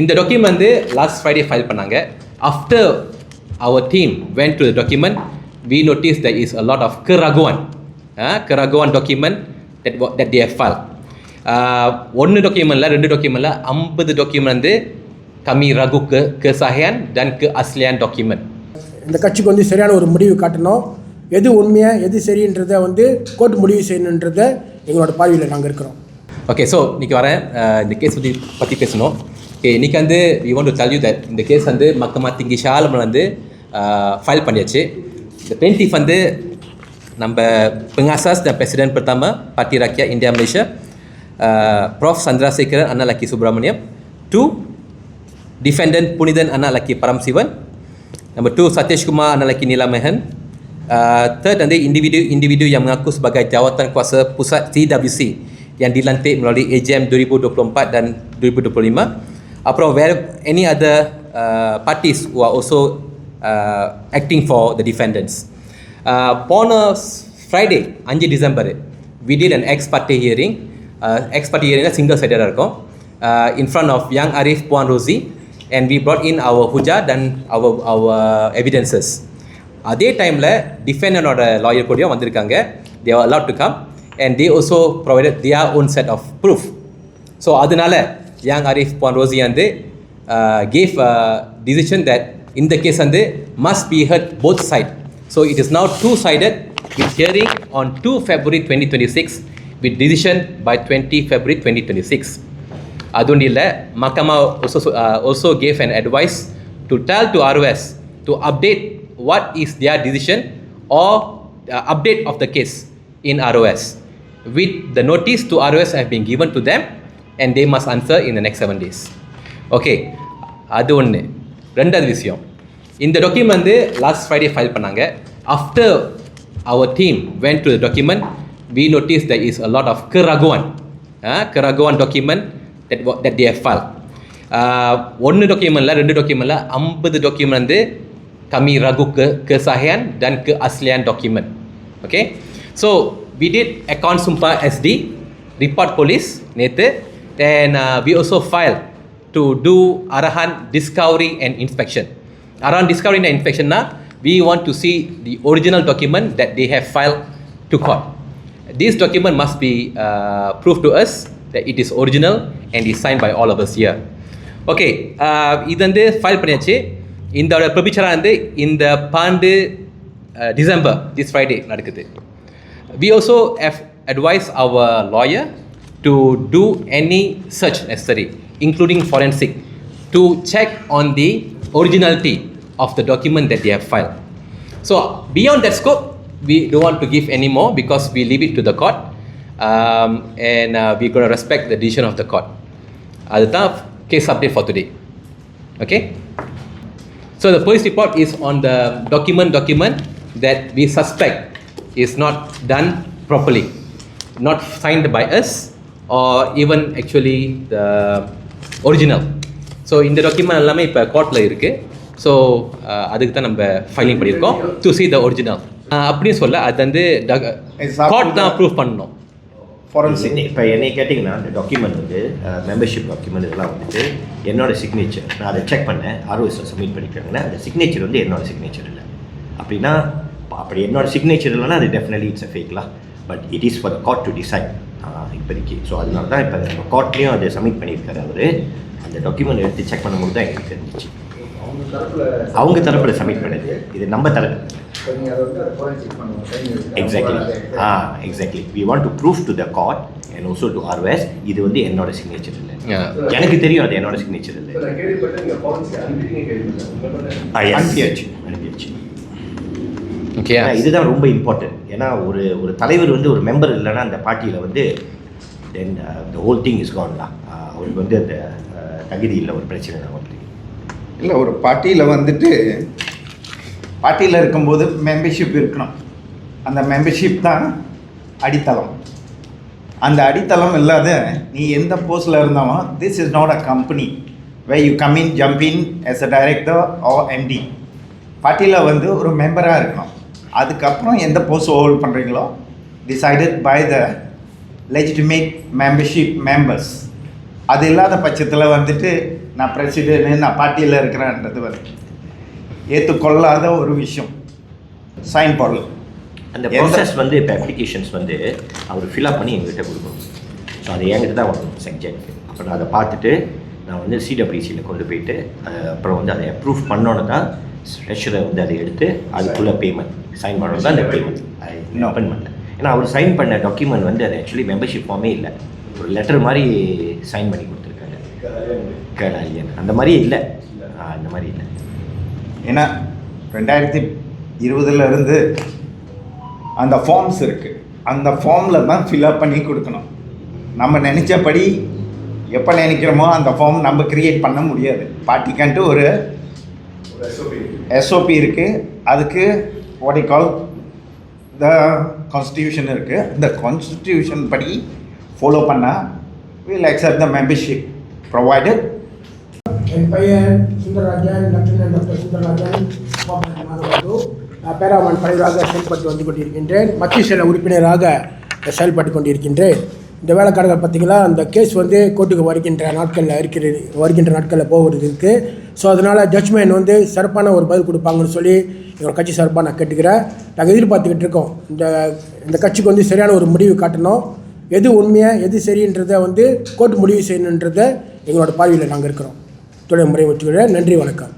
இந்த டாக்குமெண்ட் வந்து last Friday file பண்ணாங்க. After our team went to the document we notice the is a lot of கராகுவான் கராகுவான் document that that they file ஒன்று டாக்குமெண்ட்டில் ரெண்டு டாக்குமெண்ட்டில் ஐம்பது document வந்து kami ragu ke kesahihan dan keaslian dokumen. இந்த கட்சிக்கு வந்து சரியான ஒரு முடிவு காட்டணும். எது உண்மையை எது சரின்றதை வந்து கோர்ட் முடிவு செய்யணுன்றதை எங்களோட பார்வையில் நாங்கள் இருக்கிறோம். ஓகே ஸோ இன்றைக்கி வரேன். இந்த கேஸ் பற்றி பற்றி பேசணும். ஓகே இன்றைக்கி வந்து we want to tell you that இந்த கேஸ் வந்து மக்கமா திங்கி ஷாலமில் வந்து ஃபைல் பண்ணியாச்சு இந்த plaintiff வந்து நம்ம pengasas dan presiden pertama Parti Rakyat India Malaysia uh, Prof Sandrasekharan anak lelaki Subramaniam two defendant Punidan anak lelaki Paramsivan Number two, Satish Kumar anak lelaki Nila Mehan. Uh, third, nanti individu-individu yang mengaku sebagai jawatan kuasa pusat CWC yang dilantik melalui AGM 2024 dan 2025. அப்புறம் வேறு any other parties who are also acting for the defendants போன Friday அஞ்சு December we and ex party hearing ex party ஹியரிங்கில் single சைடடாக இருக்கும் in front of யங் அரீஃப் புவான் Rosie and we brought in our ஹுஜா and our our evidences அதே டைமில் டிஃபெண்டனோட lawyer கூடயும் வந்திருக்காங்க they are to come and they also provided their own set of proof so அதனால Yang Arif Ponrozi and uh, gave a decision that in the case and they must be heard both sides. So it is now two-sided with hearing on 2 February 2026 with decision by 20 February 2026. Adundilla, Makama also, uh, also gave an advice to tell to ROS to update what is their decision or uh, update of the case in ROS with the notice to ROS have been given to them and they must answer in the next seven days okay அது ஒன்று ரெண்டாவது விஷயம். இந்த document வந்து last Friday file பண்ணாங்க. After our team went to the document we notice the is a lot of கராகுவான் கராகுவான் document that that they file ஒன்று டாக்குமெண்ட்டில் ரெண்டு டாக்குமெண்ட்டில் ஐம்பது டாக்குமெண்ட் வந்து kami க ke தன் க அஸ்லியான் document okay so we did account சும்பா எஸ்டி ரிப்பார்ட் போலீஸ் நேற்று then uh, we also filed to do arahan discovery and inspection. Arahan discovery and inspection na we want to see the original document that they have filed to court. This document must be uh, proved to us that it is original and is signed by all of us here. Okay இது வந்து file பண்ணியாச்சு இந்த பிரபிச்சரம் வந்து இந்த பாண்டு December this Friday நடக்குது we also have advise our lawyer to do any search necessary, including forensic, to check on the originality of the document that they have filed. So beyond that scope, we don't want to give any more because we leave it to the court um, and uh, we're going to respect the decision of the court. Uh, the case update for today. Okay? So the police report is on the document document that we suspect is not done properly, not signed by us or even actually the original. So இந்த document எல்லாமே இப்போ கோர்ட்டில் இருக்குது so அதுக்கு தான் நம்ம filing பண்ணியிருக்கோம். To see the original அப்படின்னு சொல்ல அது வந்து கோர்ட் தான் ப்ரூவ் பண்ணணும். ஃபாரன்சிக் இப்போ என்னை கேட்டிங்கன்னா அந்த டாக்குமெண்ட் வந்து மெம்பர்ஷிப் டாக்குமெண்ட் இதெல்லாம் வந்துட்டு என்னோட சிக்னேச்சர் நான் அதை செக் பண்ணேன். ஆர்ஓஎஸில் சப்மிட் பண்ணிக்கிறேங்கன்னா அந்த சிக்னேச்சர் வந்து என்னோட சிக்னேச்சர் இல்லை. அப்படின்னா அப்படி என்னோட சிக்னேச்சர் இல்லைன்னா அது definitely it's a ஃபேக்லாம் but it is for the court to decide இப்போதைக்கு. ஸோ அதனால தான் இப்போ நம்ம கோர்ட்லேயும் அதை சப்மிட் பண்ணியிருக்காரு அவர். அந்த டாக்குமெண்ட் எடுத்து செக் பண்ணும்போது தான் எனக்கு தெரிஞ்சிச்சு. அவங்க தரப்பில் சப்மிட் பண்ணது. இது நம்ம தரப்பு. Exactly ah exactly we want to proof to the court and also to ஆர்வெஸ் இது வந்து என்னோட சிக்னேச்சர் இல்லை. எனக்கு தெரியும் அது என்னோட சிக்னேச்சர் இல்லை. ஆ, அனுப்பியாச்சு. அனுப்பியாச்சு. இதுதான் ரொம்ப இம்பார்ட்டன்ட் ஏன்னா ஒரு ஒரு தலைவர் வந்து ஒரு மெம்பர் இல்லைன்னா அந்த பார்ட்டியில் வந்து then the whole thing is கான்லாம் அவருக்கு வந்து அந்த அஹ், தகுதி இல்லை ஒரு பிரச்சனை தான் வந்து இல்லை ஒரு பார்ட்டியில் வந்துட்டு பார்ட்டியில் இருக்கும்போது மெம்பர்ஷிப் இருக்கணும். அந்த மெம்பர்ஷிப் தான் அடித்தளம். அந்த அடித்தளம் இல்லாத நீ எந்த போஸ்டில் இருந்தாலும் this is not a company way you come in jump in as a director ah MD பார்ட்டியில் வந்து ஒரு மெம்பராக இருக்கணும். அதுக்கப்புறம் எந்த போஸ்ட் ஹோல்ட் பண்ணுறீங்களோ decided by the legitimate membership members அது இல்லாத பட்சத்தில் வந்துட்டு நான் பிரசிடென்ட் நான் பார்ட்டியில் இருக்கிறேன்றது வந்து ஏற்றுக்கொள்ளாத ஒரு விஷயம். சைன் போடல. அந்த ப்ராசஸ் வந்து இப்போ அப்ளிகேஷன்ஸ் வந்து அவர் ஃபில்அப் பண்ணி எங்ககிட்ட கொடுக்கணும். ஸோ அது என்கிட்ட தான் வரணும் செக்ஜெக்ட் அப்போ நான் அதை பார்த்துட்டு நான் வந்து சிடபிள்யூசியில் கொண்டு போயிட்டு அப்புறம் வந்து அதை அப்ரூவ் பண்ணோன்னு தான் ட்ரெஷரை வந்து அதை எடுத்து அதுக்குள்ளே பேமெண்ட் சைன் பண்ணணும் தான் அந்த பேமெண்ட் No. ஓப்பன் பண்ணல ஏன்னா அவர் சைன் பண்ண டாக்குமெண்ட் வந்து அது ஆக்சுவலி மெம்பர்ஷிப் ஃபார்மே இல்லை. ஒரு லெட்டர் மாதிரி சைன் பண்ணி கொடுத்துருக்காரு. கேளாலியன் அந்த மாதிரி இல்லை. அந்த மாதிரி இல்லை. ஏன்னா ரெண்டாயிரத்தி இருபதுல இருந்து அந்த ஃபார்ம்ஸ் இருக்குது அந்த ஃபார்மில் தான் ஃபில்அப் பண்ணி கொடுக்கணும். நம்ம நினச்சபடி எப்போ நினைக்கிறோமோ அந்த ஃபார்ம் நம்ம கிரியேட் பண்ண முடியாது. பார்ட்டிக்கான்ட்டு ஒரு எஸ்ஓபி இருக்குது அதுக்கு வாட் கால் த கான்ஸ்டியூஷன் இருக்குது இந்த கான்ஸ்டியூஷன் படி ஃபாலோ பண்ணால் will accept the membership provided என் பையன் சுந்தரராஜன் லட்சுமணன் டாக்டர் சுந்தரராஜன் பேராமன் தலைவராக செயல்பட்டு வந்து கொண்டிருக்கின்றேன். மத்திய சில உறுப்பினராக செயல்பட்டு கொண்டிருக்கின்றேன். இந்த வேலைக்காரர்கள் பார்த்தீங்களா அந்த கேஸ் வந்து கோர்ட்டுக்கு வருகின்ற நாட்களில் இருக்கிறது வருகின்ற நாட்களில் போவது இருக்குது ஸோ அதனால் ஜட்ஜ்மெண்ட் வந்து சிறப்பான ஒரு பதில் கொடுப்பாங்கன்னு சொல்லி எங்கள் கட்சி சார்பாக நான் கேட்டுக்கிறேன். நாங்கள் எதிர்பார்த்துக்கிட்டு இருக்கோம். இந்த இந்த கட்சிக்கு வந்து சரியான ஒரு முடிவு காட்டணும். எது உண்மையாக எது சரின்றதை வந்து கோர்ட் முடிவு செய்யணுன்றதை எங்களோட பார்வையில் நாங்கள் இருக்கிறோம். தொழில் முறை வச்சுக்கிறேன் நன்றி வணக்கம்.